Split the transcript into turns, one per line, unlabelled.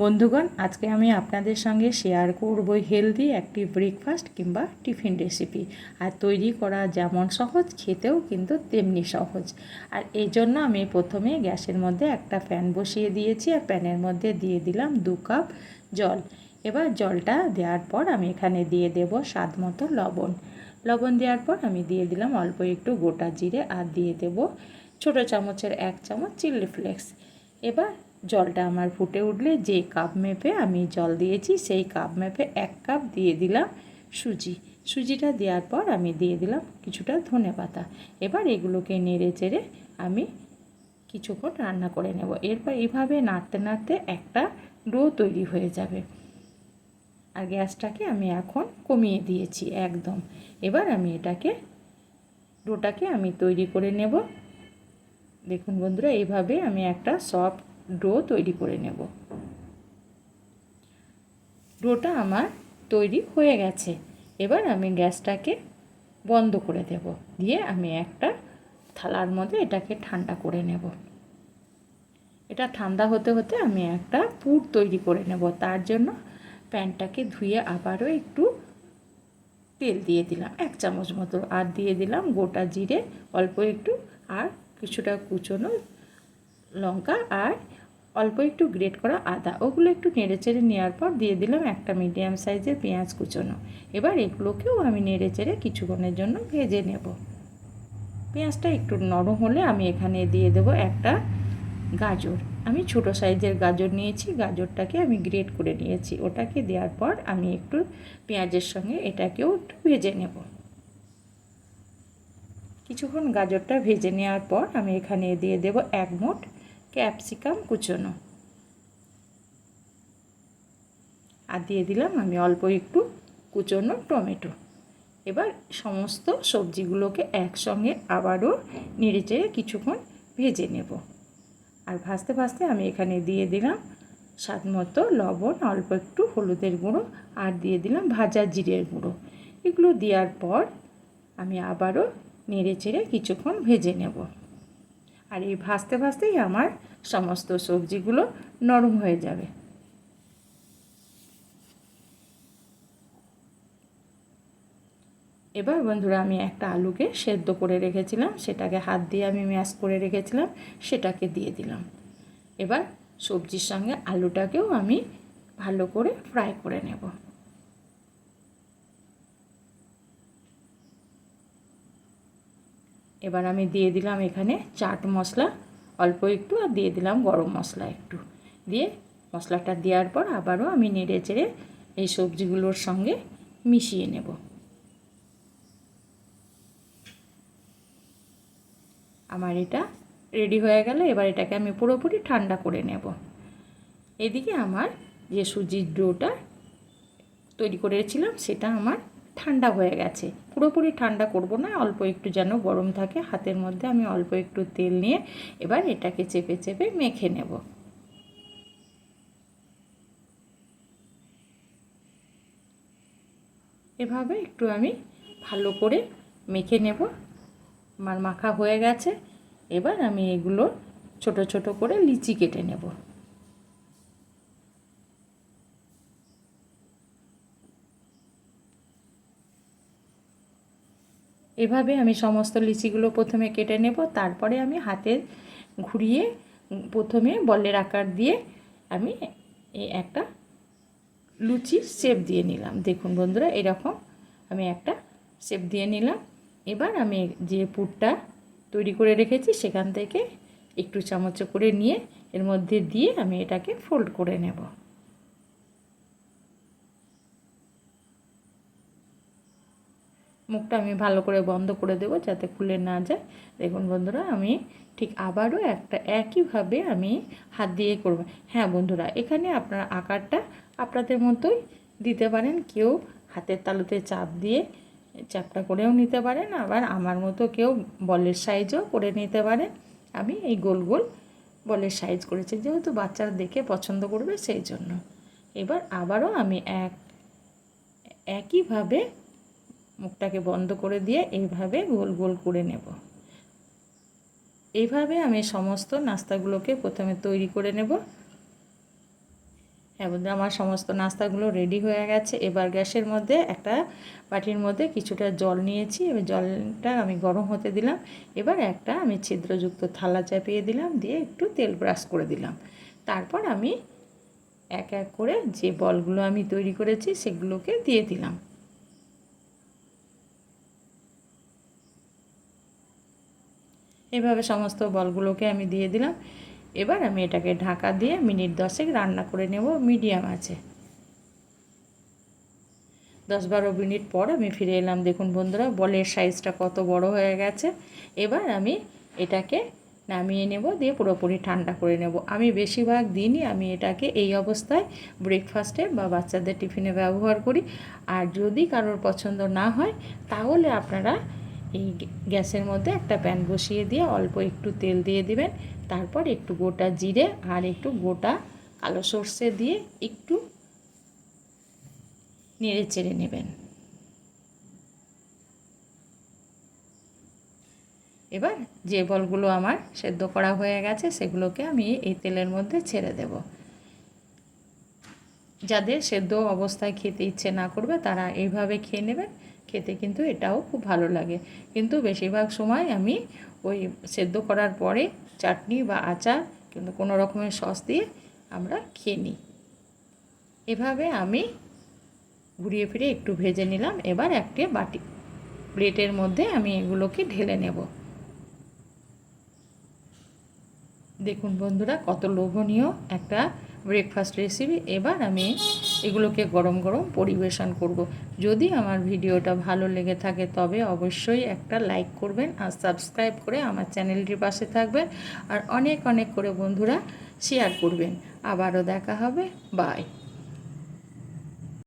বন্ধুগণ, আজকে আমি আপনাদের সঙ্গে শেয়ার করব হেলদি একটি ব্রেকফাস্ট কিংবা টিফিন রেসিপি আর তৈরি করা যেমন সহজ, খেতেও কিন্তু তেমনি সহজ। আর এই জন্য আমি প্রথমে গ্যাসের মধ্যে একটা প্যান বসিয়ে দিয়েছি, আর প্যানের মধ্যে দিয়ে দিলাম দু কাপ জল। এবার জলটা দেওয়ার পর আমি এখানে দিয়ে দেব স্বাদ মতো লবণ। লবণ দেওয়ার পর আমি দিয়ে দিলাম অল্প একটু গোটা জিরে, আর দিয়ে দেব ছোটো চামচের এক চামচ চিলি ফ্লেক্স এবার জলটা আমার ফুটে উঠলে যে কাপ মেপে আমি জল দিয়েছি, সেই কাপ মেপে এক কাপ দিয়ে দিলাম সুজি। সুজিটা দেওয়ার পর আমি দিয়ে দিলাম কিছুটা ধনে পাতা। এবার এগুলোকে নেড়ে চেড়ে আমি কিছুক্ষণ রান্না করে নেব। এরপর এইভাবে নাড়তে নাড়তে একটা ডো তৈরি হয়ে যাবে। আর গ্যাসটাকে আমি এখন কমিয়ে দিয়েছি একদম। এবার আমি এটাকে, ডোটাকে আমি তৈরি করে নেব। দেখুন বন্ধুরা এইভাবে আমি একটা সফট ডো তৈরি করে নেব। ডোটা আমার তৈরি হয়ে গেছে। এবার আমি গ্যাসটাকে বন্ধ করে দেব। দিয়ে আমি একটা থালার মধ্যে এটাকে ঠান্ডা করে নেব। এটা ঠান্ডা হতে হতে আমি একটা পুর তৈরি করে নেব। তার জন্য প্যানটাকে ধুয়ে আবারও একটু তেল দিয়ে দিলাম, এক চামচ মতো। আর দিয়ে দিলাম গোটা জিরে, অল্প একটু, আর কিছুটা কুচনো লঙ্কা আর অল্প একটু গ্রেট করা আদা। ওগুলো একটু নেড়ে চেড়ে নেওয়ার পর দিয়ে দিলাম একটা মিডিয়াম সাইজের পেঁয়াজ কুচোনো। এবার এগুলোকেও আমি নেড়ে চেড়ে কিছুক্ষণের জন্য ভেজে নেব। পেঁয়াজটা একটু নরম হলে আমি এখানে দিয়ে দেব একটা গাজর। আমি ছোট সাইজের গাজর নিয়েছি, গাজরটাকে আমি গ্রেট করে নিয়েছি। ওটাকে দেওয়ার পর আমি একটু পেঁয়াজের সঙ্গে এটাকেও একটু ভেজে নেব। কিছুক্ষণ গাজরটা ভেজে নেওয়ার পর আমি এখানে দিয়ে দেব এক মুঠ ক্যাপসিকাম কুচোনো। আর দিয়ে দিলাম আমি অল্প একটু কুচোনো টমেটো। এবার সমস্ত সবজিগুলোকে একসঙ্গে আবারও নেড়ে চেড়ে কিছুক্ষণ ভেজে নেব। আর ভাজতে ভাজতে আমি এখানে দিয়ে দিলাম স্বাদ মতো লবণ, অল্প একটু হলুদের গুঁড়ো আর দিয়ে দিলাম ভাজা জিরের গুঁড়ো। এগুলো দেওয়ার পর আমি আবারও নেড়ে চেড়ে কিছুক্ষণ ভেজে নেব। আর এই ভাজতে ভাজতেই আমার সমস্ত সবজিগুলো নরম হয়ে যাবে। এবার বন্ধুরা আমি একটা আলুকে সেদ্ধ করে রেখেছিলাম, সেটাকে হাত দিয়ে আমি ম্যাশ করে রেখেছিলাম, সেটাকে দিয়ে দিলাম। এবার সবজির সঙ্গে আলুটাকেও আমি ভালো করে ফ্রাই করে নেব। এবার আমি দিয়ে দিলাম এখানে চাট মশলা, অল্প একটু, আর দিয়ে দিলাম গরম মশলা একটু। দিয়ে মশলাটা দেওয়ার পর আবারও আমি নেড়ে চেড়ে এই সবজিগুলোর সঙ্গে মিশিয়ে নেব। আমার এটা রেডি হয়ে গেল, এবার এটাকে আমি পুরোপুরি ঠান্ডা করে নেব। এদিকে আমার যে সুজির ডোটা তৈরি করেছিলাম, সেটা আমার ঠান্ডা হয়ে গেছে। পুরোপুরি ঠান্ডা করব না, অল্প একটু যেন গরম থাকে, হাতের মধ্যে আমি অল্প একটু তেল নিয়ে এবার এটাকে চেপে চেপে মেখে নেব। এভাবে একটু আমি ভালো করে মেখে নেব। আমার মাখা হয়ে গেছে। এবার আমি এগুলো ছোট ছোট করে লিচি কেটে নেব। এভাবে আমি সমস্ত লিচিগুলো প্রথমে কেটে নেব, তারপরে আমি হাতে ঘুরিয়ে প্রথমে বলের আকার দিয়ে আমি একটা লুচির শেপ দিয়ে নিলাম। দেখুন বন্ধুরা, এরকম আমি একটা শেপ দিয়ে নিলাম। এবার আমি যে পুরটা তৈরি করে রেখেছি, সেখান থেকে একটু চামচ করে নিয়ে এর মধ্যে দিয়ে আমি এটাকে ফোল্ড করে নেব। মুখটা আমি ভালো করে বন্ধ করে দেবো যাতে খুলে না যায়। দেখুন বন্ধুরা, আমি ঠিক আবারও একটা একইভাবে আমি হাত দিয়ে করব। হ্যাঁ বন্ধুরা, এখানে আপনার আকারটা আপনাদের মতোই দিতে পারেন। কেউ হাতের তালুতে চাপ দিয়ে চাপটা করেও নিতে পারেন, আবার আমার মতো কেউ বলের সাইজও করে নিতে পারেন। আমি এই গোল গোল বলের সাইজ করেছি, যেহেতু বাচ্চারা দেখে পছন্দ করবে সেই জন্য। এবার আবারও আমি এক, একইভাবে মুখটাকে বন্ধ করে দিয়ে এইভাবে গোল গোল করে নেব। এইভাবে আমি সমস্ত নাস্তাগুলোকে প্রথমে তৈরি করে নেব। বন্ধুরা আমার সমস্ত নাস্তাগুলো রেডি হয়ে গেছে। এবার গ্যাসের মধ্যে একটা বাটির মধ্যে কিছুটা জল নিয়েছি। এবার জলটা আমি গরম হতে দিলাম। এবার একটা আমি ছিদ্রযুক্ত থালা চাপিয়ে দিলাম। দিয়ে একটু তেল ব্রাশ করে দিলাম। তারপর আমি এক এক করে যে বলগুলো আমি তৈরি করেছি সেগুলোকে দিয়ে দিলাম। এভাবে সমস্ত বলগুলোকে আমি দিয়ে দিলাম। এবার আমি এটাকে ঢাকা দিয়ে মিনিট দশেক রান্না করে নেব মিডিয়াম আছে। দশ বারো মিনিট পর আমি ফিরে এলাম। দেখুন বন্ধুরা, বলের সাইজটা কত বড় হয়ে গেছে। এবার আমি এটাকে নামিয়ে নেব, দিয়ে পুরোপুরি ঠান্ডা করে নেব। আমি বেশিরভাগ দিনই আমি এটাকে এই অবস্থায় ব্রেকফাস্টে বা বাচ্চাদের টিফিনে ব্যবহার করি। আর যদি কারোর পছন্দ না হয়, তাহলে আপনারা এই গ্যাসের মধ্যে একটা প্যান বসিয়ে দিয়ে অল্প একটু তেল দিয়ে দিবেন। তারপর একটু গোটা জিরে আর একটু গোটা কালো সর্ষে দিয়ে একটু নেড়ে চেড়ে নেবেন। এবার যে বলগুলো আমার সেদ্ধ করা হয়ে গেছে সেগুলোকে আমি এই তেলের মধ্যে ছেড়ে দেব। যাদের সেদ্ধ অবস্থায় খেতে ইচ্ছে না করবে তারা এইভাবে খেয়ে নেবেন। খেতে কিন্তু এটাও খুব ভালো লাগে। কিন্তু বেশিরভাগ সময় আমি ওই সেদ্ধ করার পরে চাটনি বা আচার কিন্তু কোনো রকমের সস দিয়ে আমরা খেয়ে নিই। এভাবে আমি ঘুরিয়ে ফিরে একটু ভেজে নিলাম। এবার একটি বাটি প্লেটের মধ্যে আমি এগুলোকে ঢেলে নেব। দেখুন বন্ধুরা, কত লোভনীয় একটা ব্রেকফাস্ট রেসিপি এবার আমি এগুলোকে গরম গরম পরিবেশন করব। যদি আমার ভিডিওটা ভালো লেগে থাকে তবে অবশ্যই একটা লাইক করবেন আর সাবস্ক্রাইব করে আমার চ্যানেলটির পাশে থাকবেন আর অনেক অনেক করে বন্ধুরা শেয়ার করবেন। আবারও দেখা হবে। বাই।